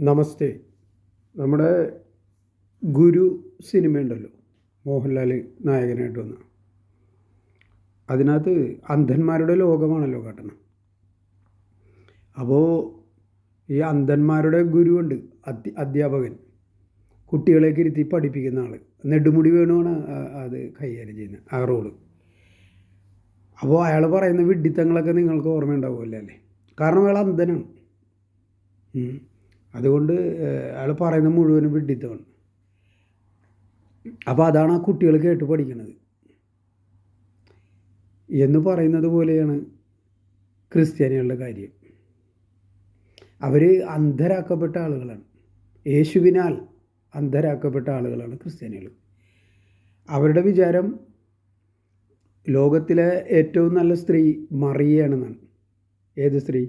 നമസ്തേ. നമ്മുടെ ഗുരു സിനിമയുണ്ടല്ലോ. മോഹൻലാൽ നായകനായിട്ട് വന്ന. അതിനകത്ത് അന്ധന്മാരുടെ ലോകമാണല്ലോ കാട്ടണം അപ്പോൾ ഈ അന്ധന്മാരുടെ ഗുരുവുണ്ട് അധ്യ അധ്യാപകൻ. കുട്ടികളെയൊക്കെ ഇരുത്തി പഠിപ്പിക്കുന്ന ആൾ നെടുമുടി വേണുവാണ് അത് കൈകാര്യം ചെയ്യുന്നത് ആ റോൾ. അപ്പോൾ അയാൾ പറയുന്ന വിഡ്ഢിത്തങ്ങളൊക്കെ നിങ്ങൾക്ക് ഓർമ്മയുണ്ടാവുമല്ലോ കാരണം അയാൾ അന്ധനാണ്. അതുകൊണ്ട് അയാൾ പറയുന്ന മുഴുവനും വിഡിത്തമാണ് അപ്പോൾ അതാണ് ആ കുട്ടികൾ കേട്ട് പഠിക്കുന്നത് എന്ന് പറയുന്നത് പോലെയാണ് ക്രിസ്ത്യാനികളുടെ കാര്യം. അവർ അന്ധരാക്കപ്പെട്ട ആളുകളാണ്. യേശുവിനാൽ അന്ധരാക്കപ്പെട്ട ആളുകളാണ് ക്രിസ്ത്യാനികൾ. അവരുടെ വിചാരം ലോകത്തിലെ ഏറ്റവും നല്ല സ്ത്രീ മറിയയാണെന്നാണ്. ഏത് സ്ത്രീ?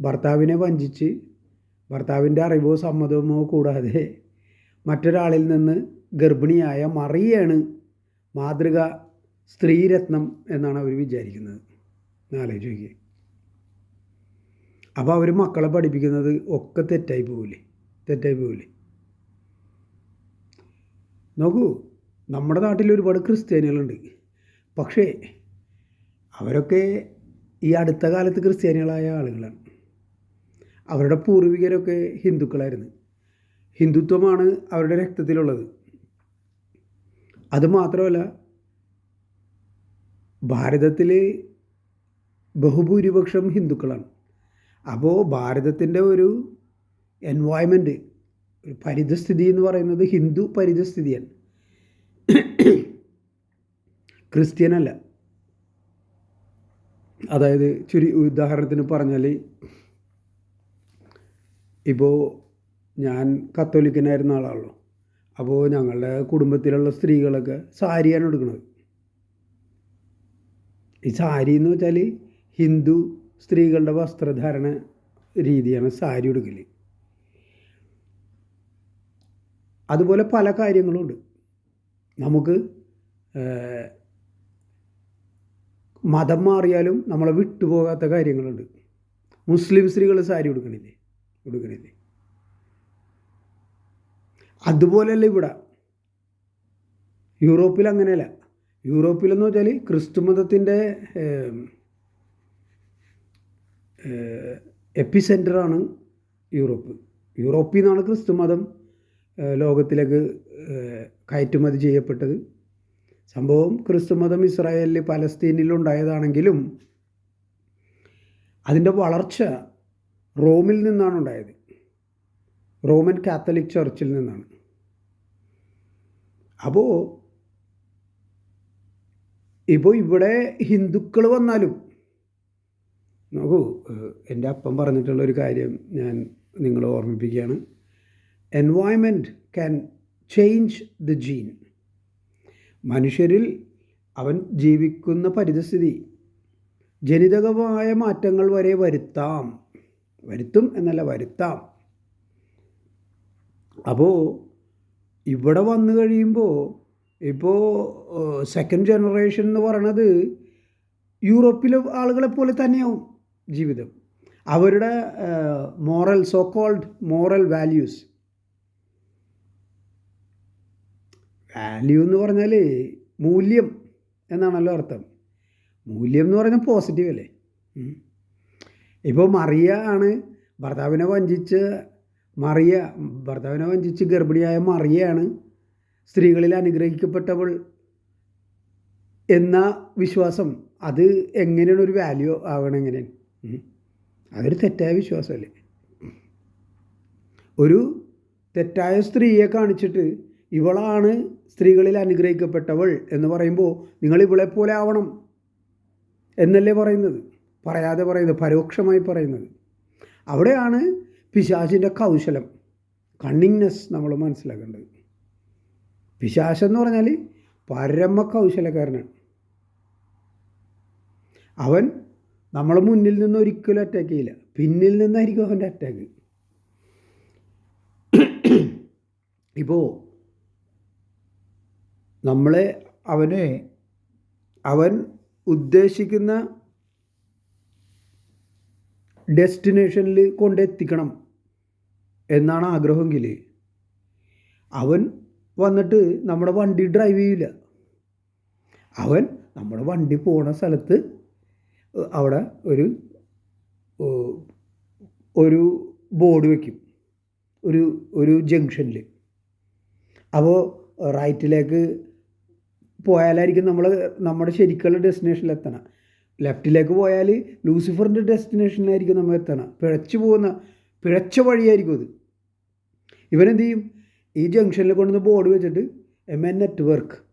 ഭർത്താവിനെ വഞ്ചിച്ച് ഭർത്താവിന്റെ അറിവോ സമ്മതമോ കൂടാതെ മറ്റൊരാളിൽ നിന്ന് ഗർഭിണിയായ മറിയാണ് മാതൃക സ്ത്രീരത്നം എന്നാണ് അവർ വിചാരിക്കുന്നത്. നോക്കിയേ അപ്പോൾ അവർ മക്കളെ പഠിപ്പിക്കുന്നത് ഒക്കെ തെറ്റായി പോവില്ലേ? തെറ്റായി പോവില്ലേ? നോക്കൂ നമ്മുടെ നാട്ടിൽ ഒരുപാട് ക്രിസ്ത്യാനികളുണ്ട്. പക്ഷേ അവരൊക്കെ ഈ അടുത്ത കാലത്ത് ക്രിസ്ത്യാനികളായ ആളുകളാണ്. അവരുടെ പൂർവികരൊക്കെ ഹിന്ദുക്കളായിരുന്നു. ഹിന്ദുത്വമാണ് അവരുടെ രക്തത്തിലുള്ളത്. അതുമാത്രമല്ല ഭാരതത്തിലെ ബഹുഭൂരിപക്ഷം ഹിന്ദുക്കളാണ്. അപ്പോൾ ഭാരതത്തിന്റെ ഒരു എൻവയോൺമെന്റ് ഒരു പരിതസ്ഥിതി എന്ന് പറയുന്നത് ഹിന്ദു പരിതസ്ഥിതിയാണ്. ക്രിസ്ത്യനല്ല. അതായത് ചുരി ഉദാഹരണത്തിന് പറഞ്ഞാൽ ഇപ്പോൾ ഞാൻ കത്തോലിക്കനായിരുന്ന ആളാണല്ലോ. അപ്പോൾ ഞങ്ങളുടെ കുടുംബത്തിലുള്ള സ്ത്രീകളൊക്കെ സാരിയാണ് എടുക്കുന്നത്. ഈ സാരി എന്ന് വെച്ചാൽ ഹിന്ദു സ്ത്രീകളുടെ വസ്ത്രധാരണ രീതിയാണ് സാരി ഉടുക്കൽ അതുപോലെ പല കാര്യങ്ങളുണ്ട് നമുക്ക് മതം മാറിയാലും നമ്മളെ വിട്ടുപോകാത്ത കാര്യങ്ങളുണ്ട്. മുസ്ലിം സ്ത്രീകൾ സാരി ഉടുക്കണില്ലേ? ഉടുക്കണില്ലേ അതുപോലല്ല ഇവിടെ. യൂറോപ്പിൽ അങ്ങനെയല്ല. യൂറോപ്പിലെന്ന് വെച്ചാൽ ക്രിസ്തു മതത്തിന്റെ എപ്പി സെന്ററാണ് യൂറോപ്പ്. യൂറോപ്പിൽ നിന്നാണ് ക്രിസ്തു മതം ലോകത്തിലേക്ക് കയറ്റുമതി ചെയ്യപ്പെട്ടത്. സംഭവം ക്രിസ്തുമതം ഇസ്രായേലിൽ പലസ്തീനിലുണ്ടായതാണെങ്കിലും അതിന്റെ വളർച്ച റോമിൽ നിന്നാണ് ഉണ്ടായത്. റോമൻ കാത്തലിക് ചർച്ചിൽ നിന്നാണ്. അപ്പോൾ ഇപ്പോൾ ഇവിടെ ഹിന്ദുക്കൾ വന്നാലും നോക്കൂ എന്റെ അപ്പം പറഞ്ഞിട്ടുള്ള ഒരു കാര്യം ഞാൻ നിങ്ങളെ ഓർമ്മിപ്പിക്കുകയാണ്. Environment can change the gene മനുഷ്യരിൽ അവൻ ജീവിക്കുന്ന പരിതസ്ഥിതി ജനിതകമായ മാറ്റങ്ങൾ വരെ വരുത്താം. വരുത്തും എന്നല്ല വരുത്താം. അപ്പോൾ ഇവിടെ വന്നു കഴിയുമ്പോൾ ഇപ്പോൾ സെക്കൻഡ് ജനറേഷൻ എന്ന് പറയണത് യൂറോപ്പിലെ ആളുകളെ പോലെ തന്നെയാവും ജീവിതം. അവരുടെ moral so called moral values value എന്ന് പറഞ്ഞാൽ മൂല്യം എന്നാണല്ലോ അർത്ഥം. മൂല്യം എന്ന് പറഞ്ഞാൽ പോസിറ്റീവ് അല്ലേ. ഇപ്പോൾ മറിയ ആണ്. ഭർത്താവിനെ വഞ്ചിച്ച് മറിയ ഭർത്താവിനെ വഞ്ചിച്ച് ഗർഭിണിയായ മറിയയാണ് സ്ത്രീകളിൽ അനുഗ്രഹിക്കപ്പെട്ടവൾ എന്ന വിശ്വാസം. അത് എങ്ങനെയാണ് ഒരു വാല്യൂ ആവണം എങ്ങനെയാണ് അതൊരു തെറ്റായ വിശ്വാസമല്ലേ? ഒരു തെറ്റായ സ്ത്രീയെ കാണിച്ചിട്ട് ഇവളാണ് സ്ത്രീകളിൽ അനുഗ്രഹിക്കപ്പെട്ടവൾ എന്ന് പറയുമ്പോൾ നിങ്ങൾ ഇവളെ പോലെ ആവണം എന്നല്ലേ പറയുന്നത്? പറയാതെ പറയുന്നത് പരോക്ഷമായി പറയുന്നത്. അവിടെയാണ് പിശാചിന്റെ കൗശലം കണ്ണിങ്നെസ് നമ്മൾ മനസ്സിലാക്കേണ്ടത്. പിശാശെന്ന് പറഞ്ഞാൽ പരമ കൗശലക്കാരനാണ് അവൻ നമ്മളെ മുന്നിൽ നിന്ന് ഒരിക്കലും അറ്റാക്ക് ചെയ്യില്ല. പിന്നിൽ നിന്നായിരിക്കും അവന്റെ അറ്റാക്ക് ഇപ്പോൾ നമ്മളെ അവനെ അവൻ ഉദ്ദേശിക്കുന്ന ഡെസ്റ്റിനേഷനിൽ കൊണ്ടെത്തിക്കണം എന്നാണ് ആഗ്രഹമെങ്കിൽ അവൻ വന്നിട്ട് നമ്മുടെ വണ്ടി ഡ്രൈവ് ചെയ്യില്ല അവൻ നമ്മുടെ വണ്ടി പോണ സ്ഥലത്ത് അവിടെ ഒരു ഒരു ബോർഡ് വയ്ക്കും ഒരു ഒരു ജംഗ്ഷനിൽ. അപ്പോൾ റൈറ്റിലേക്ക് പോയാലായിരിക്കും നമ്മൾ നമ്മുടെ ശരിക്കുള്ള ഡെസ്റ്റിനേഷനിൽ എത്തണം ലെഫ്റ്റിലേക്ക് പോയാൽ ലൂസിഫറിന്റെ ഡെസ്റ്റിനേഷനിലായിരിക്കും നമ്മൾ എത്തണം. പിഴച്ചു പോകുന്ന പിഴച്ച വഴിയായിരിക്കും അത്. ഇവനെന്ത് ചെയ്യും? ഈ ജംഗ്ഷനിൽ കൊണ്ടുവന്ന് ബോർഡ് വെച്ചിട്ട് എം എൻ നെറ്റ്വർക്ക്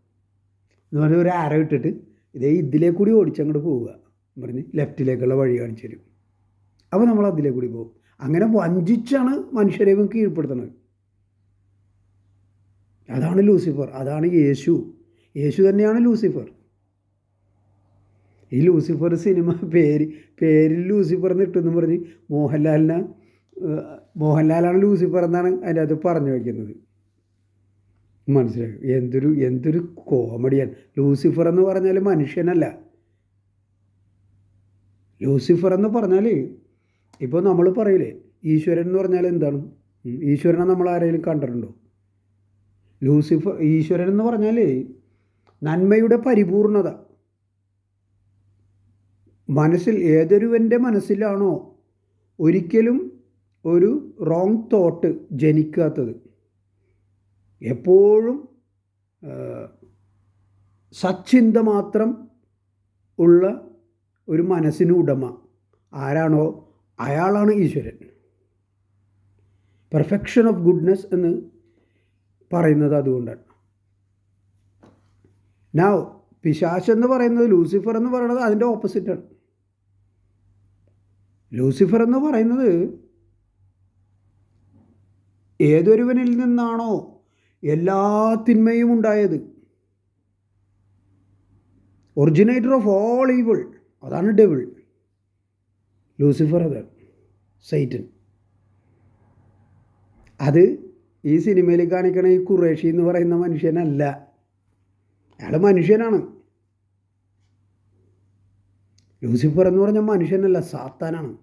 എന്ന് പറഞ്ഞ ഒരു ആരോ ഇട്ടിട്ട് ഇതേ ഇതിലേ കൂടി ഓടിച്ചങ്ങോട്ട് പോവുക. പറഞ്ഞ് ലെഫ്റ്റിലേക്കുള്ള വഴി കാണിച്ചു തരും. അപ്പോൾ നമ്മൾ അതിലേ കൂടി പോകും. അങ്ങനെ വഞ്ചിച്ചാണ് മനുഷ്യരെ കീഴ്പ്പെടുത്തുന്നത്. അതാണ് ലൂസിഫർ. അതാണ് യേശു. യേശു തന്നെയാണ് ലൂസിഫർ. ഈ ലൂസിഫർ സിനിമ പേര് പേരിൽ ലൂസിഫർ എന്നിട്ടെന്ന് പറഞ്ഞ് മോഹൻലാലിനെ മോഹൻലാലാണ് ലൂസിഫർ എന്നാണ് അതിന്റെ അത് പറഞ്ഞു വയ്ക്കുന്നത് മനസ്സിലായി? എന്തൊരു എന്തൊരു കോമഡിയാണ്. ലൂസിഫർ എന്ന് പറഞ്ഞാൽ മനുഷ്യനല്ല. ലൂസിഫർ എന്ന് പറഞ്ഞാൽ ഇപ്പോൾ നമ്മൾ പറയില്ലേ ഈശ്വരൻ എന്ന് പറഞ്ഞാൽ എന്താണ്? ഈശ്വരനെ നമ്മൾ ആരെങ്കിലും കണ്ടിട്ടുണ്ടോ? ലൂസിഫർ ഈശ്വരൻ എന്ന് പറഞ്ഞാൽ നന്മയുടെ പരിപൂർണത. മനസ്സിൽ ഏതൊരുവന്റെ മനസ്സിലാണോ ഒരിക്കലും ഒരു റോങ് തോട്ട് ജനിക്കാത്തത്. എപ്പോഴും സച്ചിന്ത മാത്രം ഉള്ള ഒരു മനസ്സിന് ഉടമ. ആരാണോ? അയാളാണ് ഈശ്വരൻ. പെർഫെക്ഷൻ ഓഫ് ഗുഡ്നെസ് എന്ന് പറയുന്നത് അതുകൊണ്ടാണ്. നാവ് പിശാശ് എന്ന് പറയുന്നത് ലൂസിഫർ എന്ന് പറയുന്നത് അതിന്റെ ഓപ്പോസിറ്റാണ് ലൂസിഫർ എന്ന് പറയുന്നത് ഏതൊരുവനിൽ നിന്നാണോ എല്ലാ തിന്മയും ഉണ്ടായത്. ഒറിജിനേറ്റർ ഓഫ് ഓൾ ഈവിൾ അതാണ് ഡെവിൾ ലൂസിഫർ അതാണ് സൈറ്റൻ അത് ഈ സിനിമയിൽ കാണിക്കണ ഈ കുറേഷി എന്ന് പറയുന്ന മനുഷ്യനല്ല. അയാൾ മനുഷ്യനാണ്. ലൂസിഫർ എന്ന് പറഞ്ഞ മനുഷ്യനല്ല സാത്താനാണ്.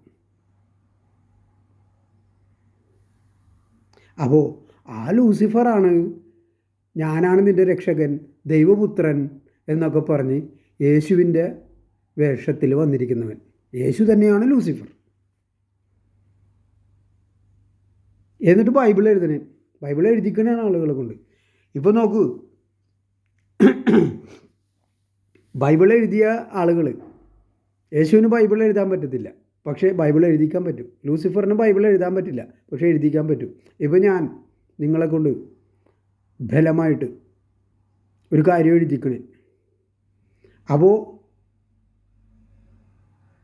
അപ്പോൾ ആ ലൂസിഫറാണ് ഞാനാണ് നിന്റെ രക്ഷകൻ ദൈവപുത്രൻ എന്നൊക്കെ പറഞ്ഞ് യേശുവിന്റെ വേഷത്തിൽ വന്നിരിക്കുന്നവൻ. യേശു തന്നെയാണ് ലൂസിഫർ. എന്നിട്ട് ബൈബിൾ എഴുതണേ. ബൈബിൾ എഴുതിക്കണേ ആളുകളെ കൊണ്ട്. ഇപ്പോൾ നോക്കൂ. ബൈബിൾ എഴുതിയ ആളുകൾ യേശുവിന് ബൈബിൾ എഴുതാൻ പറ്റത്തില്ല. പക്ഷേ ബൈബിൾ എഴുതിക്കാൻ പറ്റും. ലൂസിഫറിന് ബൈബിൾ എഴുതാൻ പറ്റില്ല. പക്ഷേ എഴുതിക്കാൻ പറ്റും. ഇപ്പോൾ ഞാൻ നിങ്ങളെ കൊണ്ട് ബലമായിട്ട് ഒരു കാര്യം എഴുതിക്കണേ. അപ്പോൾ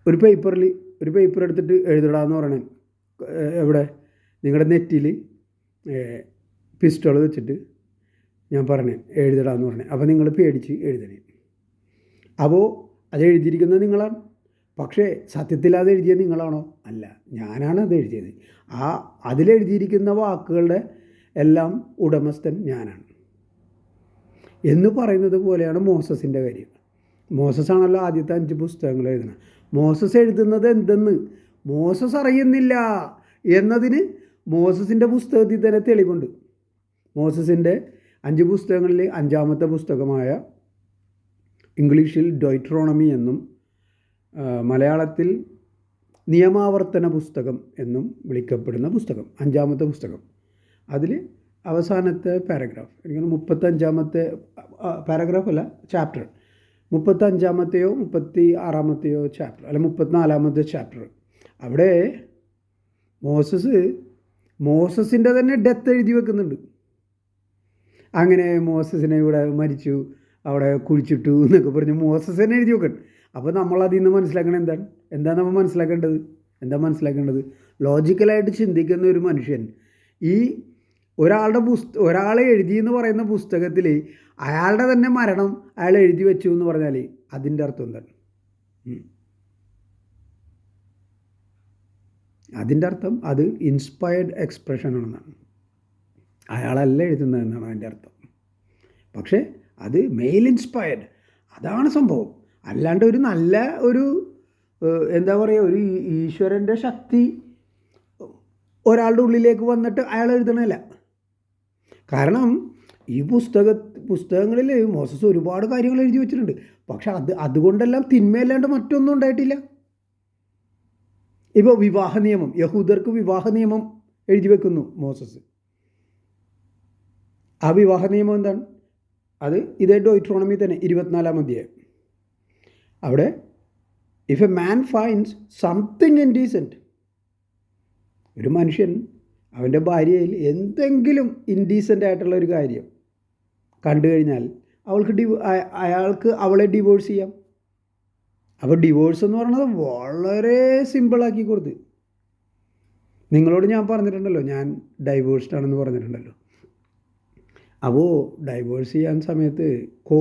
ഒരു പേപ്പറിൽ ഒരു പേപ്പർ എടുത്തിട്ട് എഴുതടാന്ന് പറയണേ. എവിടെ? നിങ്ങളുടെ നെറ്റിൽ പിസ്റ്റോൾ വെച്ചിട്ട് ഞാൻ പറഞ്ഞേ എഴുതടാന്ന് പറഞ്ഞേ അപ്പോൾ നിങ്ങൾ പേടിച്ച് എഴുതണേ. അപ്പോൾ അത് എഴുതിയിരിക്കുന്നത് നിങ്ങളാണ്. പക്ഷേ സത്യത്തിൽ അത് എഴുതിയത് നിങ്ങളാണോ? അല്ല ഞാനാണ് അത് എഴുതിയത്. ആ അതിലെഴുതിയിരിക്കുന്ന വാക്കുകളുടെ എല്ലാം ഉടമസ്ഥൻ ഞാനാണ്. എന്ന് പറയുന്നത് പോലെയാണ് മോസസിന്റെ കാര്യം. മോസസ് ആണല്ലോ ആദ്യത്തെ അഞ്ച് പുസ്തകങ്ങൾ എഴുതുന്നത്. മോസസ് എഴുതുന്നത് എന്തെന്ന്? മോസസ് അറിയുന്നില്ല എന്നതിന് മോസസിന്റെ പുസ്തകത്തിൽ തന്നെ തെളിവുണ്ട്. മോസസിന്റെ അഞ്ച് പുസ്തകങ്ങളിൽ അഞ്ചാമത്തെ പുസ്തകമായ ഇംഗ്ലീഷിൽ ഡൊയ്ട്രോണമി എന്നും മലയാളത്തിൽ നിയമാവർത്തന പുസ്തകം എന്നും വിളിക്കപ്പെടുന്ന പുസ്തകം അഞ്ചാമത്തെ പുസ്തകം. അതിൽ അവസാനത്തെ പാരഗ്രാഫ് എനിക്ക് മുപ്പത്തഞ്ചാമത്തെ പാരഗ്രാഫ് അല്ല ചാപ്റ്റർ. മുപ്പത്തഞ്ചാമത്തെയോ മുപ്പത്തി ആറാമത്തെയോ ചാപ്റ്റർ അല്ല മുപ്പത്തിനാലാമത്തെ ചാപ്റ്റർ. അവിടെ മോസസ് മോസസിന്റെ തന്നെ ഡെത്ത് എഴുതി വെക്കുന്നുണ്ട്. അങ്ങനെ മോസസിനെ ഇവിടെ മരിച്ചു അവിടെ കുഴിച്ചിട്ടു എന്നൊക്കെ പറഞ്ഞ് മോസസ് തന്നെ എഴുതി വെക്കണം അപ്പോൾ നമ്മൾ നിന്ന് മനസ്സിലാക്കണം എന്താണ്? എന്താണ് നമ്മൾ മനസ്സിലാക്കേണ്ടത്? എന്താ മനസ്സിലാക്കേണ്ടത്? ലോജിക്കലായിട്ട് ചിന്തിക്കുന്ന ഒരു മനുഷ്യൻ ഈ ഒരാളുടെ പുസ്ത ഒരാൾ എഴുതി എന്ന് പറയുന്ന പുസ്തകത്തിൽ അയാളുടെ തന്നെ മരണം അയാൾ എഴുതി വെച്ചു എന്ന് പറഞ്ഞാൽ അതിന്റെ അർത്ഥം എന്താണ്? അതിന്റെ അർത്ഥം അത് ഇൻസ്പയർഡ് എക്സ്പ്രഷൻ ആണെന്നാണ്. അയാളല്ല എഴുതുന്നതെന്നാണ് അതിന്റെ അർത്ഥം. പക്ഷേ അത് മെയിൽ ഇൻസ്പയർഡ് അതാണ് സംഭവം. അല്ലാണ്ട് ഒരു നല്ല ഒരു എന്താ പറയുക ഒരു ഈശ്വരന്റെ ശക്തി ഒരാളുടെ ഉള്ളിലേക്ക് വന്നിട്ട് അയാൾ എഴുതണമല്ല കാരണം ഈ പുസ്തക പുസ്തകങ്ങളിൽ മോസസ് ഒരുപാട് കാര്യങ്ങൾ എഴുതി വെച്ചിട്ടുണ്ട്. പക്ഷെ അത് അതുകൊണ്ടെല്ലാം തിന്മയല്ലാണ്ട് മറ്റൊന്നും ഉണ്ടായിട്ടില്ല. ഇപ്പോൾ വിവാഹ നിയമം യഹൂദർക്ക് വിവാഹ നിയമം എഴുതി വെക്കുന്നു മോസസ്. ആ വിവാഹ നിയമം എന്താണ്? അത് ഇതേ ഡോയിട്രോണമി തന്നെ ഇരുപത്തിനാലാം അധ്യായം. അവിടെ if a man finds something indecent ഒരു മനുഷ്യൻ അവന്റെ ഭാര്യയിൽ എന്തെങ്കിലും ഇൻഡീസെന്റ് ആയിട്ടുള്ള ഒരു കാര്യം കണ്ടു കഴിഞ്ഞാൽ അവൾക്ക് ഡിവോ അയാൾക്ക് അവളെ ഡിവോഴ്സ് ചെയ്യാം. അപ്പോൾ ഡിവോഴ്സ് എന്ന് പറയുന്നത് വളരെ സിമ്പിളാക്കി കൊടുത്ത്. നിങ്ങളോട് ഞാൻ പറഞ്ഞിട്ടുണ്ടല്ലോ ഞാൻ ഡൈവേഴ്സ്ഡ് ആണെന്ന് പറഞ്ഞിട്ടുണ്ടല്ലോ. അപ്പോൾ ഡൈവേഴ്സ് ചെയ്യാൻ സമയത്ത് കോ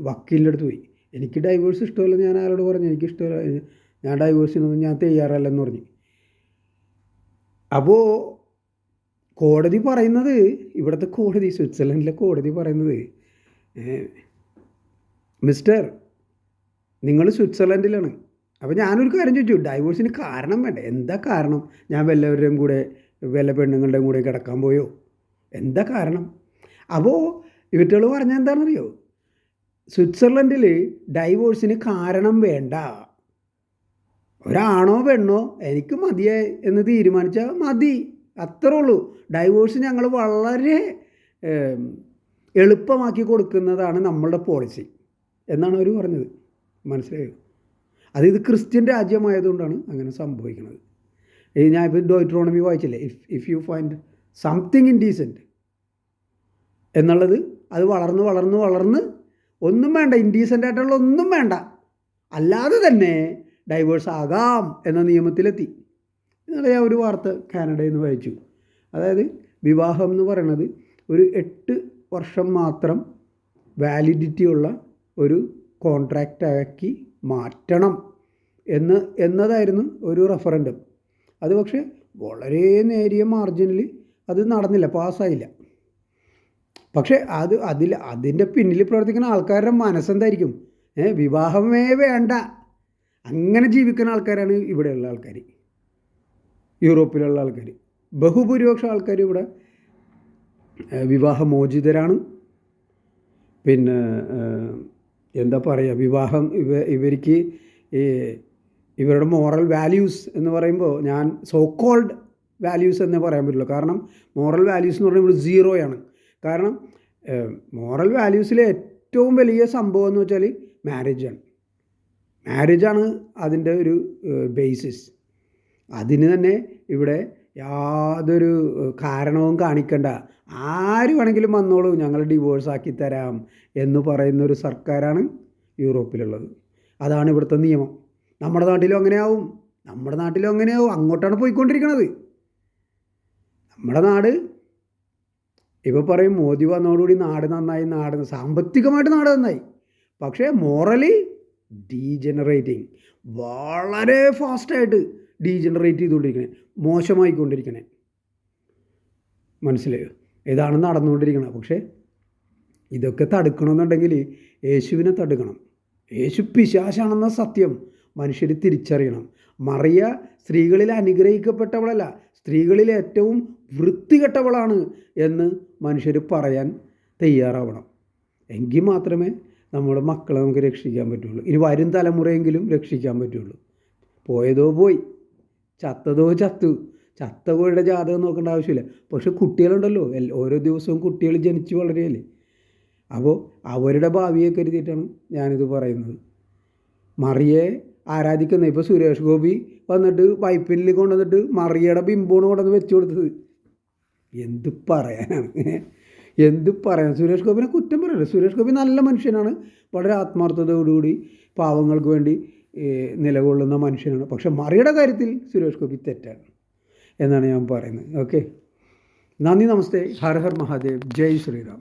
വക്കീലിന്റെ അടുത്ത് പോയി. എനിക്ക് ഡൈവേഴ്സ് ഇഷ്ടമല്ല ഞാൻ ആരോട് പറഞ്ഞു. എനിക്ക് ഇഷ്ടമല്ല. ഞാൻ ഡൈവേഴ്സ് ചെയ്യുന്നത് ഞാൻ തയ്യാറല്ലെന്ന് പറഞ്ഞു. അപ്പോൾ കോടതി പറയുന്നത് ഇവിടുത്തെ കോടതി സ്വിറ്റ്സർലൻഡിലെ കോടതി പറയുന്നത് മിസ്റ്റർ നിങ്ങൾ സ്വിറ്റ്സർലൻഡിലാണ്. അപ്പോൾ ഞാനൊരു കാര്യം ചോദിച്ചു. ഡൈവോഴ്സിന് കാരണം വേണ്ട? എന്താ കാരണം? ഞാൻ വല്ലവരുടെയും കൂടെ വല്ല പെണ്ണുങ്ങളുടെയും കൂടെ കിടക്കാൻ പോയോ? എന്താ കാരണം? അപ്പോൾ ഇവറ്റുകൾ പറഞ്ഞാൽ എന്താണെന്നറിയോ? സ്വിറ്റ്സർലൻഡിൽ ഡൈവോഴ്സിന് കാരണം വേണ്ട. ഒരാണോ പെണ്ണോ എനിക്ക് മതിയായി എന്ന് തീരുമാനിച്ചാൽ മതി. അത്രേ ഉള്ളൂ. ഡൈവോഴ്സ് ഞങ്ങൾ വളരെ എളുപ്പമാക്കി കൊടുക്കുന്നതാണ് നമ്മളുടെ പോളിസി എന്നാണ് അവർ പറഞ്ഞത്. മനസ്സിലായോ? അത് ഇത് ക്രിസ്ത്യൻ രാജ്യമായതുകൊണ്ടാണ് അങ്ങനെ സംഭവിക്കുന്നത്. ഞാൻ ഇപ്പോൾ Deuteronomy വായിച്ചില്ലേ? If if you find something in indecent എന്നുള്ളത് അത് വളർന്ന് വളർന്ന് വളർന്ന് ഒന്നും വേണ്ട ഇൻഡീസെന്റ് ആയിട്ടുള്ള ഒന്നും വേണ്ട. അല്ലാതെ തന്നെ ഡൈവേഴ്സ് ആകാം എന്ന നിയമത്തിലെത്തി. എന്നുള്ള ഒരു വാർത്ത കാനഡയിൽ നിന്ന് വായിച്ചു. അതായത് വിവാഹം എന്ന് പറയുന്നത് ഒരു എട്ട് വർഷം മാത്രം വാലിഡിറ്റി ഉള്ള ഒരു കോൺട്രാക്റ്റ് ആക്കി മാറ്റണം എന്ന് എന്നതായിരുന്നു ഒരു റെഫറൻഡം അത് പക്ഷേ വളരെ നേരിയ മാർജിനിൽ അത് നടന്നില്ല പാസ്സായില്ല പക്ഷേ അത് അതിൽ അതിന്റെ പിന്നിൽ പ്രവർത്തിക്കുന്ന ആൾക്കാരുടെ മനസ്സെന്തായിരിക്കും? വിവാഹമേ വേണ്ട. അങ്ങനെ ജീവിക്കുന്ന ആൾക്കാരാണ് ഇവിടെയുള്ള ആൾക്കാർ. യൂറോപ്പിലുള്ള ആൾക്കാർ. ബഹുഭൂരിപക്ഷം ആൾക്കാർ ഇവിടെ വിവാഹമോചിതരാണ്. പിന്നെ എന്താ പറയുക വിവാഹം ഇവ ഇവർക്ക് ഇവരുടെ മോറൽ വാല്യൂസ് എന്ന് പറയുമ്പോൾ ഞാൻ സോ കോൾഡ് വാല്യൂസ് എന്നേ പറയാൻ പറ്റുള്ളൂ. കാരണം മോറൽ വാല്യൂസ് എന്ന് പറയുമ്പോൾ സീറോയാണ്. കാരണം മോറൽ വാല്യൂസിലെ ഏറ്റവും വലിയ സംഭവം എന്ന് വെച്ചാൽ മാരേജാണ് മാരേജാണ് അതിന്റെ ഒരു ബേസിസ് അതിന് തന്നെ ഇവിടെ യാതൊരു കാരണവും കാണിക്കണ്ട. ആര് വേണമെങ്കിലും വന്നോളൂ ഞങ്ങൾ ഡിവോഴ്സ് ആക്കി തരാം എന്ന് പറയുന്ന ഒരു സർക്കാരാണ് യൂറോപ്പിലുള്ളത്. അതാണ് ഇവിടുത്തെ നിയമം. നമ്മുടെ നാട്ടിലും അങ്ങനെയാവും. നമ്മുടെ നാട്ടിലും അങ്ങനെയാവും. അങ്ങോട്ടാണ് പോയിക്കൊണ്ടിരിക്കുന്നത് നമ്മുടെ നാട് ഇപ്പോൾ പറയും മോദി വന്നതോടുകൂടി നാട് നന്നായി നാട് സാമ്പത്തികമായിട്ട് നാട് നന്നായി. പക്ഷേ മോറലി ഡീജനറേറ്റിംഗ് വളരെ ഫാസ്റ്റായിട്ട് ഡീജനറേറ്റ് ചെയ്തുകൊണ്ടിരിക്കണേ. മോശമായിക്കൊണ്ടിരിക്കണേ. മനസ്സിലായോ? ഇതാണ് നടന്നുകൊണ്ടിരിക്കുന്നത് പക്ഷേ ഇതൊക്കെ തടുക്കണമെന്നുണ്ടെങ്കിൽ യേശുവിനെ തടുക്കണം. യേശു പിശാശാണെന്ന സത്യം മനുഷ്യർ തിരിച്ചറിയണം. മറിയ സ്ത്രീകളിൽ അനുഗ്രഹിക്കപ്പെട്ടവളല്ല സ്ത്രീകളിൽ ഏറ്റവും വൃത്തികെട്ടവളാണ് എന്ന് മനുഷ്യർ പറയാൻ തയ്യാറാവണം. എങ്കിൽ മാത്രമേ നമ്മുടെ മക്കളെ നമുക്ക് രക്ഷിക്കാൻ പറ്റുള്ളൂ. ഇനി വരും തലമുറയെങ്കിലും രക്ഷിക്കാൻ പറ്റുള്ളൂ. പോയതോ പോയി. ചത്തതോ ചത്തു. ചത്ത കോഴിയുടെ ജാതകം നോക്കേണ്ട ആവശ്യമില്ല. പക്ഷെ കുട്ടികളുണ്ടല്ലോ. ഓരോ ദിവസവും കുട്ടികൾ ജനിച്ച് വളരെയല്ലേ അപ്പോൾ അവരുടെ ഭാവിയെ കരുതിയിട്ടാണ് ഞാനിത് പറയുന്നത്. മറിയെ ആരാധിക്കുന്ന ഇപ്പോൾ സുരേഷ് ഗോപി വന്നിട്ട് പൈപ്പിനിൽ കൊണ്ടുവന്നിട്ട് മറിയയുടെ ബിംബമാണ് കൊണ്ടുവന്ന് വെച്ച് കൊടുത്തത്. എന്ത് പറയാനാണ്? എന്ത് പറയാൻ സുരേഷ് ഗോപിനെ കുറ്റം പറയരുത് സുരേഷ് ഗോപി നല്ല മനുഷ്യനാണ്. വളരെ ആത്മാർത്ഥതയോടുകൂടി പാവങ്ങൾക്ക് വേണ്ടി നിലകൊള്ളുന്ന മനുഷ്യനാണ്. പക്ഷെ മറിയുടെ കാര്യത്തിൽ സുരേഷ് ഗോപി തെറ്റാണ് എന്നാണ് ഞാൻ പറയുന്നത്. ഓക്കെ? നന്ദി നമസ്തേ. ഹർ ഹർ മഹാദേവ്. ജയ് ശ്രീറാം.